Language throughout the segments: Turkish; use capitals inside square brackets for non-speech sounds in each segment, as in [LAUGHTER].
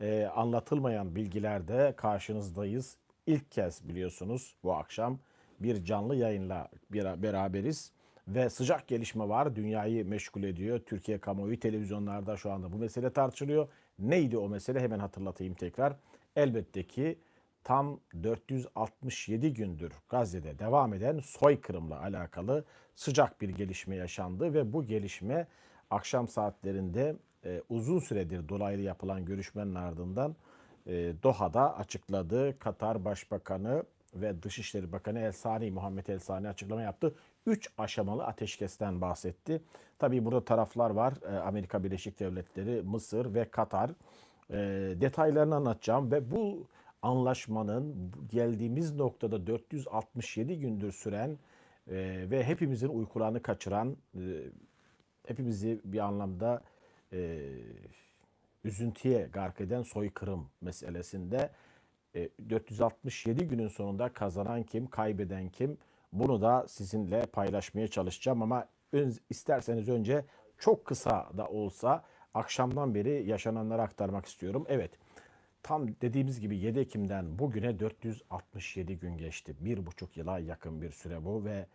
e, anlatılmayan bilgilerde karşınızdayız. İlk kez biliyorsunuz bu akşam bir canlı yayınla bir- beraberiz ve sıcak gelişme var. Dünyayı meşgul ediyor. Türkiye kamuoyu televizyonlarda şu anda bu mesele tartışılıyor. Neydi o mesele? Hemen hatırlatayım tekrar. Elbette ki tam 467 gündür Gazze'de devam eden soykırımla alakalı sıcak bir gelişme yaşandı ve bu gelişme akşam saatlerinde e, uzun süredir dolaylı yapılan görüşmenin ardından e, Doha'da açıkladı. Katar Başbakanı ve Dışişleri Bakanı El Sani, Muhammed El Sani açıklama yaptı. Üç aşamalı ateşkesten bahsetti. Tabii burada taraflar var. E, Amerika Birleşik Devletleri, Mısır ve Katar. E, detaylarını anlatacağım ve bu anlaşmanın geldiğimiz noktada 467 gündür süren e, ve hepimizin uykularını kaçıran, e, hepimizi bir anlamda e, üzüntüye gark eden soykırım meselesinde e, 467 günün sonunda kazanan kim, kaybeden kim bunu da sizinle paylaşmaya çalışacağım ama isterseniz önce çok kısa da olsa akşamdan beri yaşananları aktarmak istiyorum. Evet tam dediğimiz gibi 7 Ekim'den bugüne 467 gün geçti. Bir buçuk yıla yakın bir süre bu ve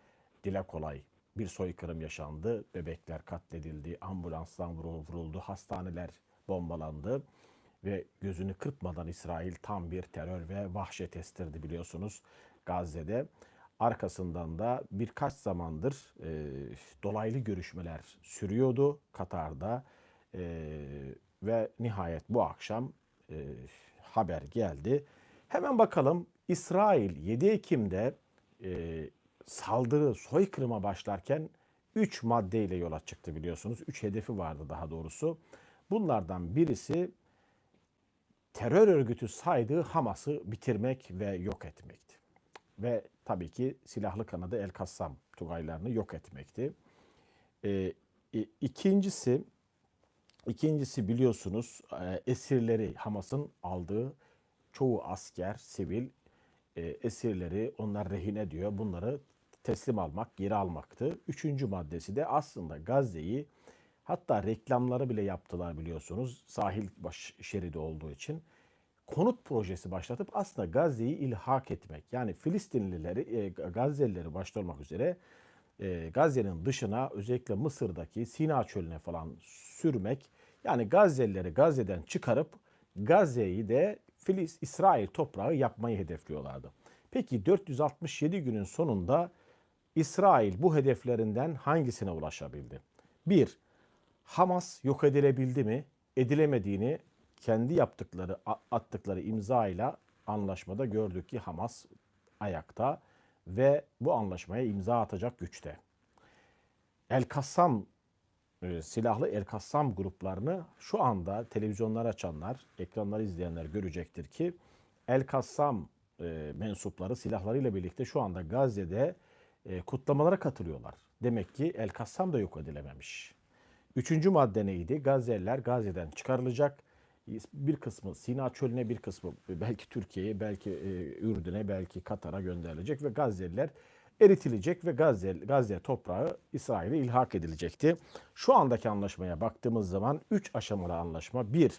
dile kolay bir soykırım yaşandı. Bebekler katledildi, ambulanstan vurul- vuruldu, hastaneler bombalandı ve gözünü kırpmadan İsrail tam bir terör ve vahşet estirdi biliyorsunuz Gazze'de. Arkasından da birkaç zamandır e, dolaylı görüşmeler sürüyordu Katar'da E, ve nihayet bu akşam e, haber geldi. Hemen bakalım İsrail 7 Ekim'de e, saldırı soykırıma başlarken 3 maddeyle yola çıktı biliyorsunuz. 3 hedefi vardı daha doğrusu. Bunlardan birisi terör örgütü saydığı Hamas'ı bitirmek ve yok etmekti. Ve tabii ki silahlı kanadı El Kassam Tugaylarını yok etmekti. İ- ikincisi, ikincisi biliyorsunuz e, esirleri Hamas'ın aldığı çoğu asker, sivil e, esirleri onlar rehine diyor. Bunları teslim almak, geri almaktı. Üçüncü maddesi de aslında Gazze'yi hatta reklamları bile yaptılar biliyorsunuz. Sahil baş şeridi olduğu için konut projesi başlatıp aslında Gazze'yi ilhak etmek. Yani Filistinlileri, e, Gazze'lileri başta olmak üzere e, Gazze'nin dışına özellikle Mısır'daki Sina çölüne falan sürmek. Yani Gazze'lileri Gazze'den çıkarıp Gazze'yi de Filis, İsrail toprağı yapmayı hedefliyorlardı. Peki 467 günün sonunda İsrail bu hedeflerinden hangisine ulaşabildi? Bir, Hamas yok edilebildi mi? Edilemediğini kendi yaptıkları, attıkları imzayla anlaşmada gördük ki Hamas ayakta ve bu anlaşmaya imza atacak güçte. El Kassam e, silahlı El Kassam gruplarını şu anda televizyonlar açanlar, ekranları izleyenler görecektir ki El Kassam e, mensupları silahlarıyla birlikte şu anda Gazze'de e, kutlamalara katılıyorlar. Demek ki El Kassam da yok edilememiş. Üçüncü madde neydi? Gazze'liler Gazze'den çıkarılacak. Bir kısmı Sina Çölü'ne, bir kısmı belki Türkiye'ye, belki e, Ürdün'e, belki Katar'a gönderilecek ve Gazze'liler eritilecek ve Gazze, Gazze toprağı İsrail'e ilhak edilecekti. Şu andaki anlaşmaya baktığımız zaman 3 aşamalı anlaşma. 1.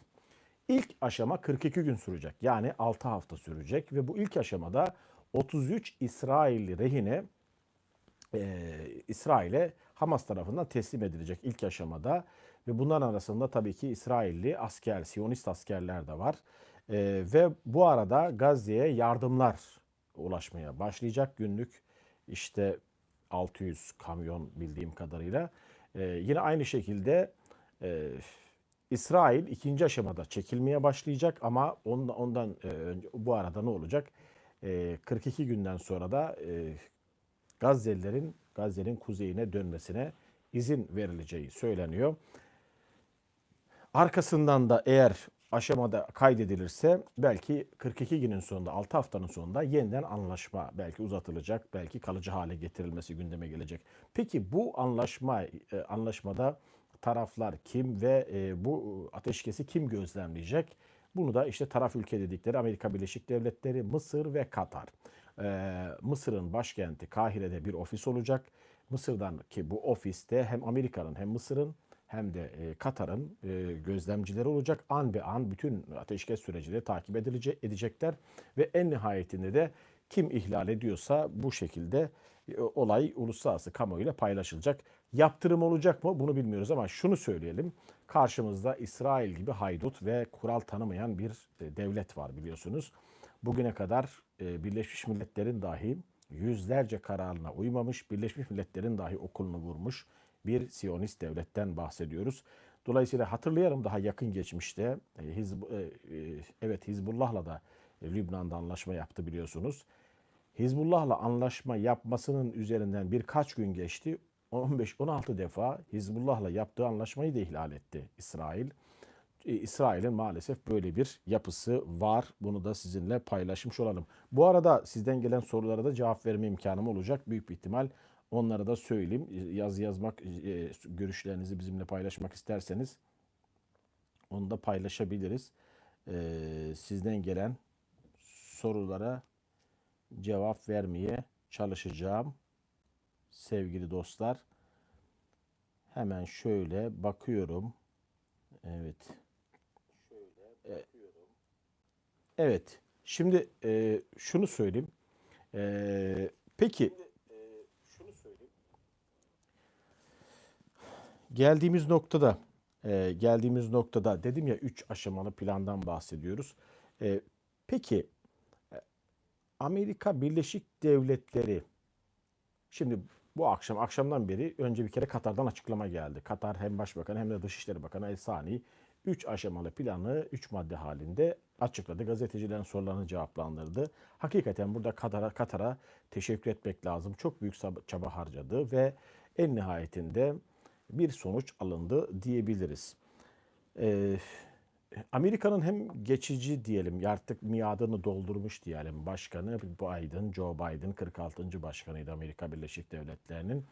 İlk aşama 42 gün sürecek. Yani 6 hafta sürecek ve bu ilk aşamada 33 İsrailli rehine e, İsrail'e Hamas tarafından teslim edilecek ilk aşamada ve bunların arasında tabii ki İsrailli asker, Siyonist askerler de var. E, ve bu arada Gazze'ye yardımlar ulaşmaya başlayacak günlük işte 600 kamyon bildiğim kadarıyla. E, yine aynı şekilde e, İsrail ikinci aşamada çekilmeye başlayacak ama ondan, ondan e, bu arada ne olacak? E, 42 günden sonra da e, Gazze'lilerin Gazze'nin kuzeyine dönmesine izin verileceği söyleniyor. Arkasından da eğer aşamada kaydedilirse belki 42 günün sonunda 6 haftanın sonunda yeniden anlaşma belki uzatılacak, belki kalıcı hale getirilmesi gündeme gelecek. Peki bu anlaşma e, anlaşmada taraflar kim ve e, bu ateşkesi kim gözlemleyecek? Bunu da işte taraf ülke dedikleri Amerika Birleşik Devletleri, Mısır ve Katar. Ee, Mısır'ın başkenti Kahire'de bir ofis olacak. Mısır'dan ki bu ofiste hem Amerika'nın hem Mısır'ın hem de e, Katar'ın e, gözlemcileri olacak. An be an bütün ateşkes sürecini takip edilecek, edecekler ve en nihayetinde de kim ihlal ediyorsa bu şekilde e, olay uluslararası kamuoyuyla paylaşılacak. Yaptırım olacak mı bunu bilmiyoruz ama şunu söyleyelim. Karşımızda İsrail gibi haydut ve kural tanımayan bir e, devlet var biliyorsunuz. Bugüne kadar e, Birleşmiş Milletler'in dahi yüzlerce kararına uymamış, Birleşmiş Milletler'in dahi okulunu vurmuş bir Siyonist devletten bahsediyoruz. Dolayısıyla hatırlayalım daha yakın geçmişte e, Hizb e, evet Hizbullah'la da Lübnan'da anlaşma yaptı biliyorsunuz. Hizbullah'la anlaşma yapmasının üzerinden birkaç gün geçti. 15-16 defa Hizbullah'la yaptığı anlaşmayı da ihlal etti İsrail. E, İsrail'in maalesef böyle bir yapısı var. Bunu da sizinle paylaşmış olalım. Bu arada sizden gelen sorulara da cevap verme imkanım olacak. Büyük bir ihtimal onlara da söyleyeyim. Yaz yazmak, e, görüşlerinizi bizimle paylaşmak isterseniz onu da paylaşabiliriz. E, Sizden gelen sorulara cevap vermeye çalışacağım sevgili dostlar. Hemen şöyle bakıyorum. Evet. E, Evet. Şimdi e, şunu söyleyeyim. E, peki geldiğimiz noktada e, geldiğimiz noktada dedim ya 3 aşamalı plandan bahsediyoruz. E, peki Amerika Birleşik Devletleri Şimdi bu akşam akşamdan beri önce bir kere Katar'dan açıklama geldi. Katar hem Başbakanı hem de Dışişleri Bakanı El Sani 3 aşamalı planı 3 madde halinde açıkladı. Gazetecilerin sorularını cevaplandırdı. Hakikaten burada Katar'a Katar'a teşekkür etmek lazım. Çok büyük çaba harcadı ve en nihayetinde bir sonuç alındı diyebiliriz. Ee, Amerika'nın hem geçici diyelim artık miadını doldurmuş diyelim başkanı Biden, Joe Biden 46. başkanıydı Amerika Birleşik Devletleri'nin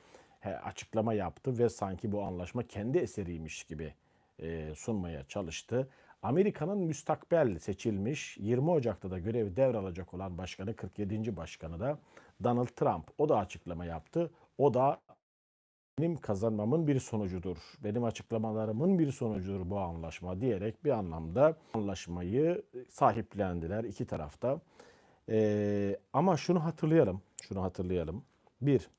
açıklama yaptı ve sanki bu anlaşma kendi eseriymiş gibi e, sunmaya çalıştı. Amerika'nın müstakbel seçilmiş 20 Ocak'ta da görevi devralacak olan başkanı 47. başkanı da Donald Trump o da açıklama yaptı. O da benim kazanmamın bir sonucudur. Benim açıklamalarımın bir sonucudur bu anlaşma diyerek bir anlamda anlaşmayı sahiplendiler iki tarafta. Ee, ama şunu hatırlayalım, şunu hatırlayalım. Bir,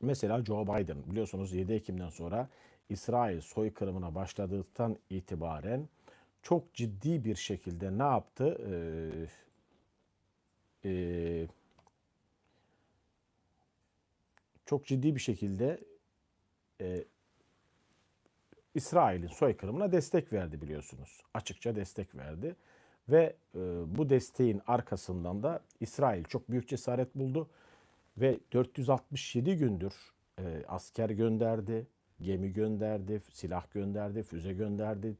mesela Joe Biden biliyorsunuz 7 Ekim'den sonra İsrail soykırımına başladıktan itibaren çok ciddi bir şekilde ne yaptı? Ee, e, çok ciddi bir şekilde e, İsrail'in soykırımına destek verdi biliyorsunuz. Açıkça destek verdi. Ve e, bu desteğin arkasından da İsrail çok büyük cesaret buldu. Ve 467 gündür e, asker gönderdi, gemi gönderdi, silah gönderdi, füze gönderdi.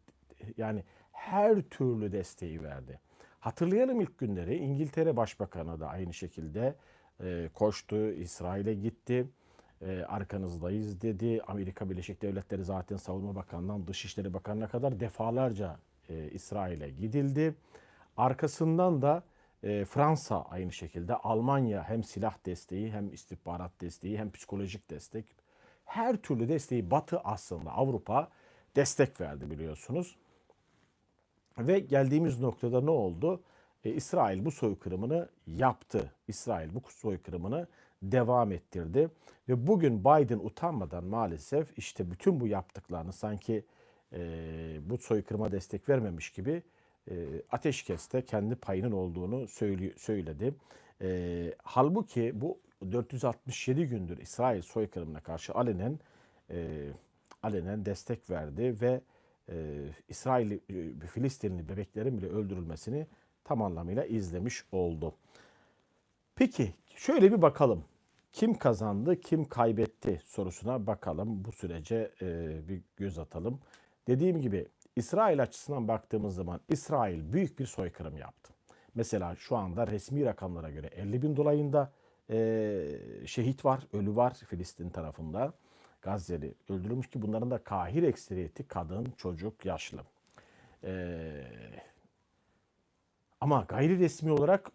Yani her türlü desteği verdi. Hatırlayalım ilk günleri İngiltere Başbakanı da aynı şekilde e, koştu, İsrail'e gitti e, arkanızdayız dedi. Amerika Birleşik Devletleri zaten Savunma Bakanı'ndan Dışişleri Bakanı'na kadar defalarca e, İsrail'e gidildi. Arkasından da Fransa aynı şekilde Almanya hem silah desteği hem istihbarat desteği hem psikolojik destek her türlü desteği Batı aslında Avrupa destek verdi biliyorsunuz. Ve geldiğimiz noktada ne oldu? E, İsrail bu soykırımını yaptı. İsrail bu soykırımını devam ettirdi. Ve bugün Biden utanmadan maalesef işte bütün bu yaptıklarını sanki e, bu soykırıma destek vermemiş gibi e, ateşkeste kendi payının olduğunu söyledi. E, halbuki bu 467 gündür İsrail soykırımına karşı alenen e, alenen destek verdi ve e, İsrail e, Filistinli bebeklerin bile öldürülmesini tam anlamıyla izlemiş oldu. Peki şöyle bir bakalım. Kim kazandı, kim kaybetti sorusuna bakalım. Bu sürece e, bir göz atalım. Dediğim gibi İsrail açısından baktığımız zaman İsrail büyük bir soykırım yaptı. Mesela şu anda resmi rakamlara göre 50 bin dolayında e, şehit var, ölü var Filistin tarafında. Gazze'li öldürülmüş ki bunların da kahir ekseriyeti kadın, çocuk, yaşlı. E, ama gayri resmi olarak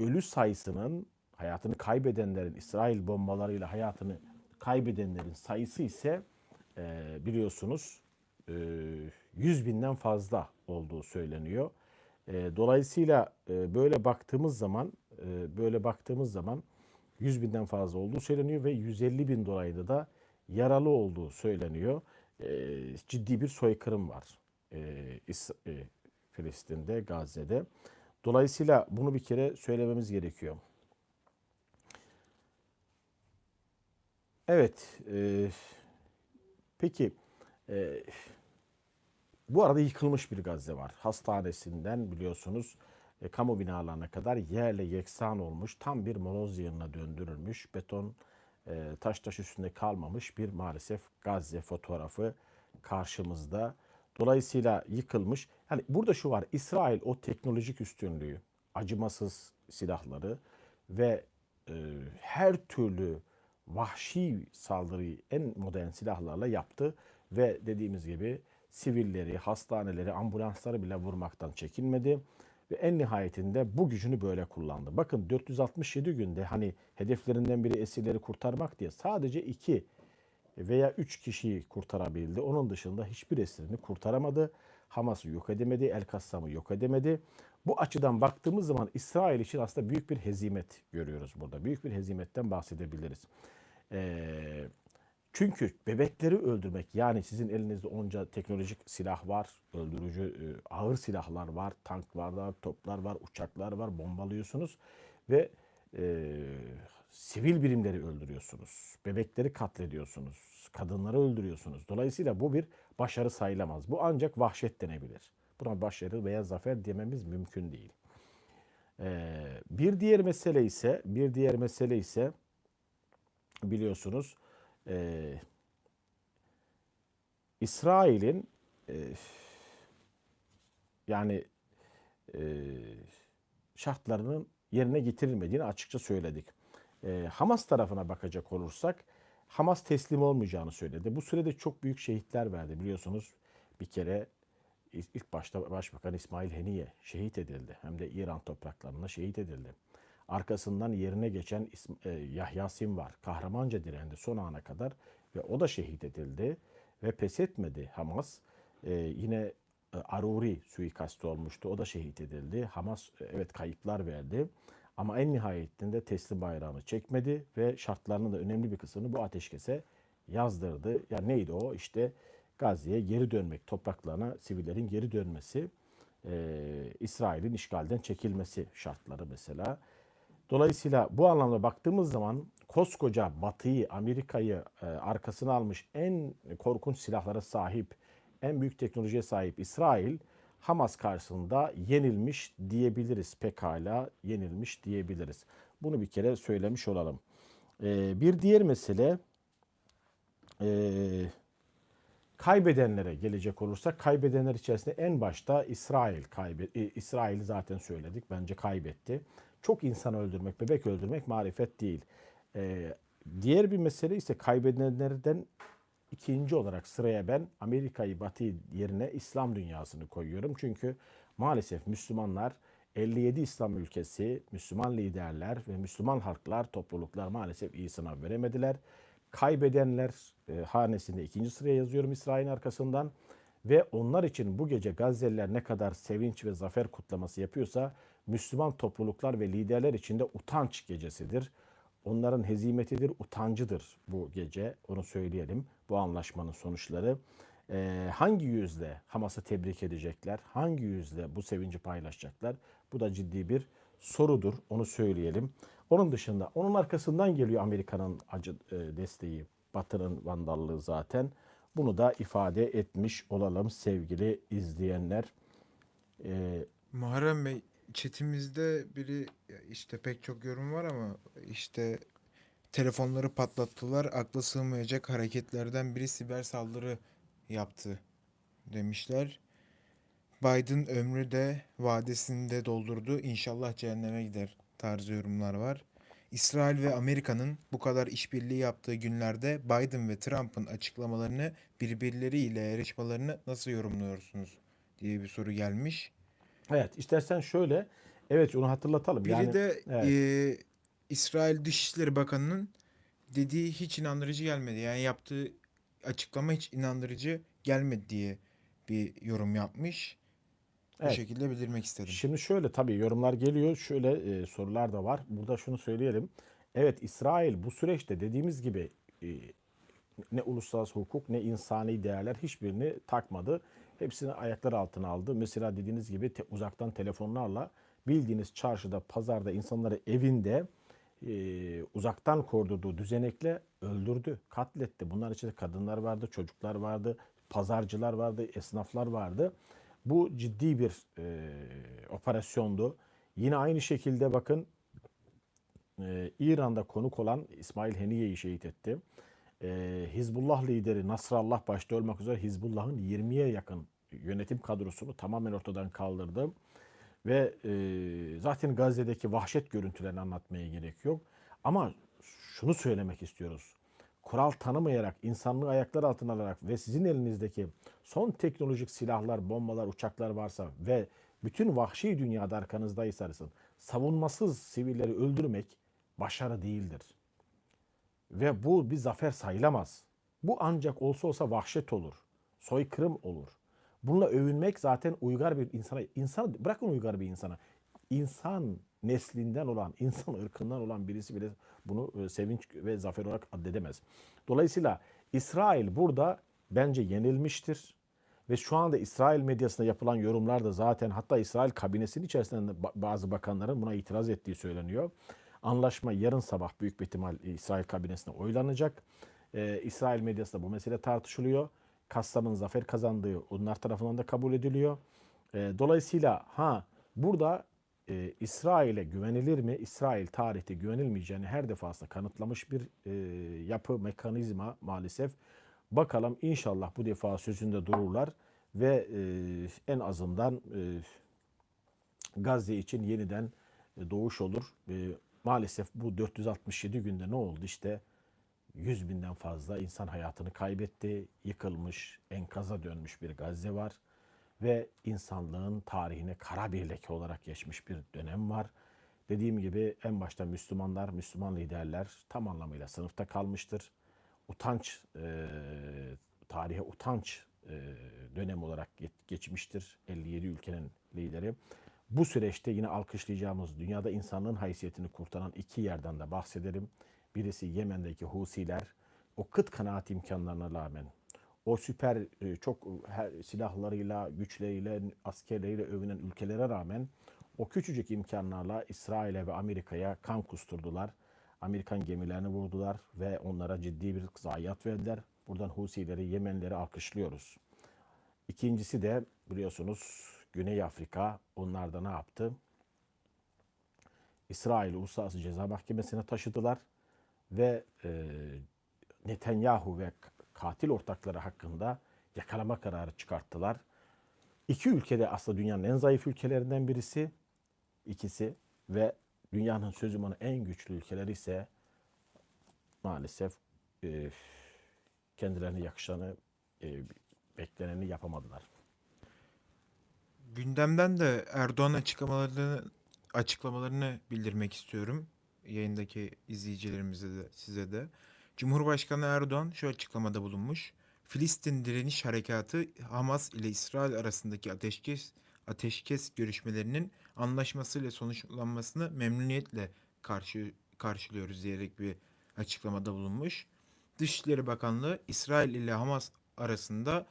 ölü sayısının hayatını kaybedenlerin İsrail bombalarıyla hayatını kaybedenlerin sayısı ise e, biliyorsunuz e, 100 binden fazla olduğu söyleniyor. E, dolayısıyla e, böyle baktığımız zaman e, böyle baktığımız zaman 100 binden fazla olduğu söyleniyor ve 150 bin dolayında da yaralı olduğu söyleniyor. E, ciddi bir soykırım var e, İs- e, Filistin'de, Gazze'de. Dolayısıyla bunu bir kere söylememiz gerekiyor. Evet, e, peki e, bu arada yıkılmış bir Gazze var. Hastanesinden biliyorsunuz e, kamu binalarına kadar yerle yeksan olmuş, tam bir moloz yığınına döndürülmüş, beton e, taş taş üstünde kalmamış bir maalesef Gazze fotoğrafı karşımızda. Dolayısıyla yıkılmış. Yani burada şu var, İsrail o teknolojik üstünlüğü, acımasız silahları ve e, her türlü vahşi saldırıyı en modern silahlarla yaptı ve dediğimiz gibi sivilleri, hastaneleri, ambulansları bile vurmaktan çekinmedi ve en nihayetinde bu gücünü böyle kullandı. Bakın 467 günde hani hedeflerinden biri esirleri kurtarmak diye sadece 2 veya 3 kişiyi kurtarabildi. Onun dışında hiçbir esirini kurtaramadı. Hamas'ı yok edemedi, El Kassam'ı yok edemedi. Bu açıdan baktığımız zaman İsrail için aslında büyük bir hezimet görüyoruz burada. Büyük bir hezimetten bahsedebiliriz. Ee, çünkü bebekleri öldürmek yani sizin elinizde onca teknolojik silah var, öldürücü e, ağır silahlar var, tanklar var, toplar var, uçaklar var, bombalıyorsunuz ve e, sivil birimleri öldürüyorsunuz, bebekleri katlediyorsunuz, kadınları öldürüyorsunuz. Dolayısıyla bu bir başarı sayılamaz. Bu ancak vahşet denebilir. Buna başarı veya zafer dememiz mümkün değil. Ee, bir diğer mesele ise bir diğer mesele ise biliyorsunuz e, İsrail'in e, yani e, şartlarının yerine getirilmediğini açıkça söyledik. E, Hamas tarafına bakacak olursak Hamas teslim olmayacağını söyledi. Bu sürede çok büyük şehitler verdi biliyorsunuz. Bir kere ilk başta Başbakan İsmail Heniye şehit edildi. Hem de İran topraklarında şehit edildi. Arkasından yerine geçen e, Yahya Sinvar kahramanca direndi son ana kadar ve o da şehit edildi ve pes etmedi Hamas. E, yine e, Aruri suikastı olmuştu. O da şehit edildi. Hamas evet kayıplar verdi. Ama en nihayetinde teslim bayrağını çekmedi ve şartlarının da önemli bir kısmını bu ateşkese yazdırdı. Ya neydi o? İşte Gazze'ye geri dönmek, topraklarına sivillerin geri dönmesi, e, İsrail'in işgalden çekilmesi şartları mesela. Dolayısıyla bu anlamda baktığımız zaman koskoca Batı'yı, Amerika'yı e, arkasına almış en korkunç silahlara sahip, en büyük teknolojiye sahip İsrail, Hamas karşısında yenilmiş diyebiliriz. Pekala yenilmiş diyebiliriz. Bunu bir kere söylemiş olalım. E, bir diğer mesele e, kaybedenlere gelecek olursak kaybedenler içerisinde en başta İsrail kaybe e, İsrail zaten söyledik bence kaybetti. Çok insan öldürmek, bebek öldürmek marifet değil. Ee, diğer bir mesele ise kaybedenlerden ikinci olarak sıraya ben Amerika'yı Batı yerine İslam dünyasını koyuyorum. Çünkü maalesef Müslümanlar 57 İslam ülkesi, Müslüman liderler ve Müslüman halklar, topluluklar maalesef iyi sınav veremediler. Kaybedenler e, hanesinde ikinci sıraya yazıyorum İsrail'in arkasından. Ve onlar için bu gece Gazze'liler ne kadar sevinç ve zafer kutlaması yapıyorsa Müslüman topluluklar ve liderler için de utanç gecesidir. Onların hezimetidir, utancıdır bu gece. Onu söyleyelim. Bu anlaşmanın sonuçları. Ee, hangi yüzle Hamas'ı tebrik edecekler? Hangi yüzle bu sevinci paylaşacaklar? Bu da ciddi bir sorudur. Onu söyleyelim. Onun dışında onun arkasından geliyor Amerika'nın acı e, desteği. Batı'nın vandallığı zaten. Bunu da ifade etmiş olalım sevgili izleyenler. Ee, Muharrem Bey, chatimizde biri işte pek çok yorum var ama işte telefonları patlattılar. Akla sığmayacak hareketlerden biri siber saldırı yaptı demişler. Biden ömrü de vadesini de doldurdu. İnşallah cehenneme gider tarzı yorumlar var. İsrail ve Amerika'nın bu kadar işbirliği yaptığı günlerde Biden ve Trump'ın açıklamalarını birbirleriyle yarışmalarını nasıl yorumluyorsunuz diye bir soru gelmiş. evet istersen şöyle evet onu hatırlatalım. Biri yani, de evet. e, İsrail Dışişleri Bakanı'nın dediği hiç inandırıcı gelmedi. Yani yaptığı açıklama hiç inandırıcı gelmedi diye bir yorum yapmış. Bu Evet. şekilde bildirmek istedim. Şimdi şöyle tabii yorumlar geliyor. Şöyle e, sorular da var. Burada şunu söyleyelim. Evet İsrail bu süreçte dediğimiz gibi e, ne uluslararası hukuk ne insani değerler hiçbirini takmadı. Hepsini ayaklar altına aldı. Mesela dediğiniz gibi te- uzaktan telefonlarla bildiğiniz çarşıda, pazarda insanları evinde e, uzaktan kordurduğu düzenekle öldürdü, katletti. Bunlar içinde kadınlar vardı, çocuklar vardı, pazarcılar vardı, esnaflar vardı. Bu ciddi bir e, operasyondu. Yine aynı şekilde bakın e, İran'da konuk olan İsmail Heniye'yi şehit etti. E, Hizbullah lideri Nasrallah başta olmak üzere Hizbullah'ın 20'ye yakın yönetim kadrosunu tamamen ortadan kaldırdı. Ve e, zaten Gazze'deki vahşet görüntülerini anlatmaya gerek yok. Ama şunu söylemek istiyoruz. Kural tanımayarak, insanlığı ayaklar altına alarak ve sizin elinizdeki son teknolojik silahlar, bombalar, uçaklar varsa ve bütün vahşi dünyada arkanızdaysanız savunmasız sivilleri öldürmek başarı değildir. Ve bu bir zafer sayılamaz. Bu ancak olsa olsa vahşet olur. Soykırım olur. Bununla övünmek zaten uygar bir insana, insan bırakın uygar bir insana. İnsan neslinden olan, [LAUGHS] insan ırkından olan birisi bile bunu e, sevinç ve zafer olarak addedemez. Dolayısıyla İsrail burada bence yenilmiştir. Ve şu anda İsrail medyasında yapılan yorumlar da zaten hatta İsrail kabinesinin içerisinde ba- bazı bakanların buna itiraz ettiği söyleniyor. Anlaşma yarın sabah büyük bir ihtimal İsrail kabinesinde oylanacak. Ee, İsrail medyasında bu mesele tartışılıyor. Kassam'ın zafer kazandığı onlar tarafından da kabul ediliyor. Ee, dolayısıyla ha burada e, İsrail'e güvenilir mi? İsrail tarihte güvenilmeyeceğini her defasında kanıtlamış bir e, yapı, mekanizma maalesef. Bakalım inşallah bu defa sözünde dururlar ve e, en azından e, Gazze için yeniden e, doğuş olur. E, maalesef bu 467 günde ne oldu? İşte 100 binden fazla insan hayatını kaybetti, yıkılmış, enkaza dönmüş bir Gazze var ve insanlığın tarihine kara bir leke olarak geçmiş bir dönem var. Dediğim gibi en başta Müslümanlar, Müslüman liderler tam anlamıyla sınıfta kalmıştır. Utanç, e, tarihe utanç e, dönem olarak ge- geçmiştir 57 ülkenin lideri. Bu süreçte yine alkışlayacağımız dünyada insanlığın haysiyetini kurtaran iki yerden de bahsedelim. Birisi Yemen'deki Husiler. O kıt kanaat imkanlarına rağmen o süper e, çok her silahlarıyla, güçleriyle, askerleriyle övünen ülkelere rağmen o küçücük imkanlarla İsrail'e ve Amerika'ya kan kusturdular. Amerikan gemilerini vurdular ve onlara ciddi bir zayiat verdiler. Buradan Husileri, Yemenleri alkışlıyoruz. İkincisi de biliyorsunuz Güney Afrika onlar da ne yaptı? İsrail Uluslararası Ceza Mahkemesi'ne taşıdılar ve e, Netanyahu ve katil ortakları hakkında yakalama kararı çıkarttılar. İki ülkede aslında dünyanın en zayıf ülkelerinden birisi, ikisi ve dünyanın sözümünü en güçlü ülkeleri ise maalesef e, kendilerine yakışanı, e, bekleneni yapamadılar. Gündemden de Erdoğan açıklamalarını açıklamalarını bildirmek istiyorum. Yayındaki izleyicilerimize de size de. Cumhurbaşkanı Erdoğan şu açıklamada bulunmuş. Filistin Direniş Harekatı Hamas ile İsrail arasındaki ateşkes ateşkes görüşmelerinin anlaşmasıyla sonuçlanmasını memnuniyetle karşı karşılıyoruz diyerek bir açıklamada bulunmuş. Dışişleri Bakanlığı İsrail ile Hamas arasında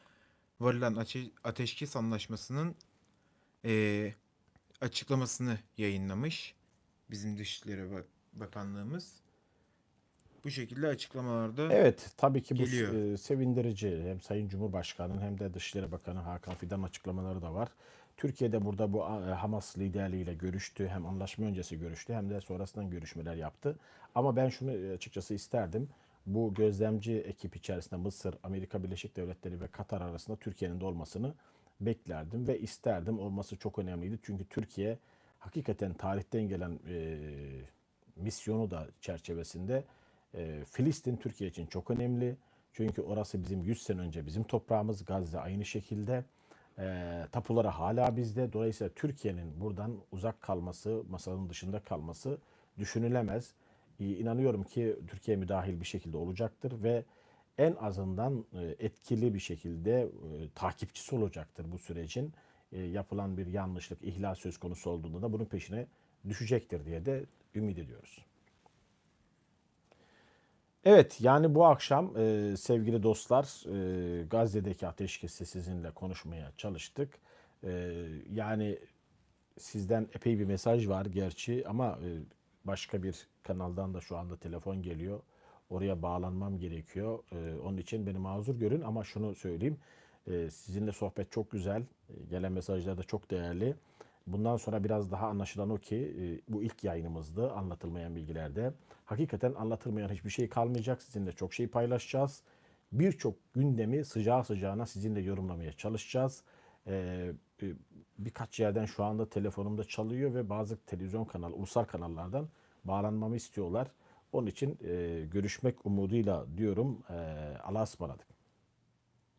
varılan ate- ateşkes anlaşmasının eee, açıklamasını yayınlamış. Bizim Dışişleri Ba- Bakanlığımız. Bu şekilde açıklamalarda Evet tabii ki bu Geliyor. e, sevindirici. Hem Sayın Cumhurbaşkanı'nın hem de Dışişleri Bakanı Hakan Fidan açıklamaları da var. Türkiye'de burada bu e, Hamas liderliğiyle görüştü. Hem anlaşma öncesi görüştü hem de sonrasından görüşmeler yaptı. Ama ben şunu e, açıkçası isterdim. Bu gözlemci ekip içerisinde Mısır, Amerika Birleşik Devletleri ve Katar arasında Türkiye'nin de olmasını beklerdim ve isterdim. Olması çok önemliydi. Çünkü Türkiye hakikaten tarihten gelen e, misyonu da çerçevesinde e, Filistin Türkiye için çok önemli. Çünkü orası bizim 100 sene önce bizim toprağımız. Gazze aynı şekilde. E, tapuları hala bizde. Dolayısıyla Türkiye'nin buradan uzak kalması, masanın dışında kalması düşünülemez. E, İnanıyorum ki Türkiye müdahil bir şekilde olacaktır ve en azından e, etkili bir şekilde e, takipçisi olacaktır bu sürecin. E, yapılan bir yanlışlık, ihlal söz konusu olduğunda da bunun peşine düşecektir diye de ümit ediyoruz. Evet yani bu akşam e, sevgili dostlar e, Gazze'deki ateşkesi sizinle konuşmaya çalıştık. E, yani sizden epey bir mesaj var gerçi ama e, başka bir kanaldan da şu anda telefon geliyor. Oraya bağlanmam gerekiyor. E, onun için beni mazur görün ama şunu söyleyeyim. E, sizinle sohbet çok güzel. E, gelen mesajlar da çok değerli. Bundan sonra biraz daha anlaşılan o ki e, bu ilk yayınımızdı anlatılmayan bilgilerde. Hakikaten anlatılmayan hiçbir şey kalmayacak. Sizinle çok şey paylaşacağız. Birçok gündemi sıcağı sıcağına sizinle yorumlamaya çalışacağız. E, e, birkaç yerden şu anda telefonumda çalıyor ve bazı televizyon kanal, ulusal kanallardan bağlanmamı istiyorlar. Onun için görüşmek umuduyla diyorum. E, Allah'a ısmarladık.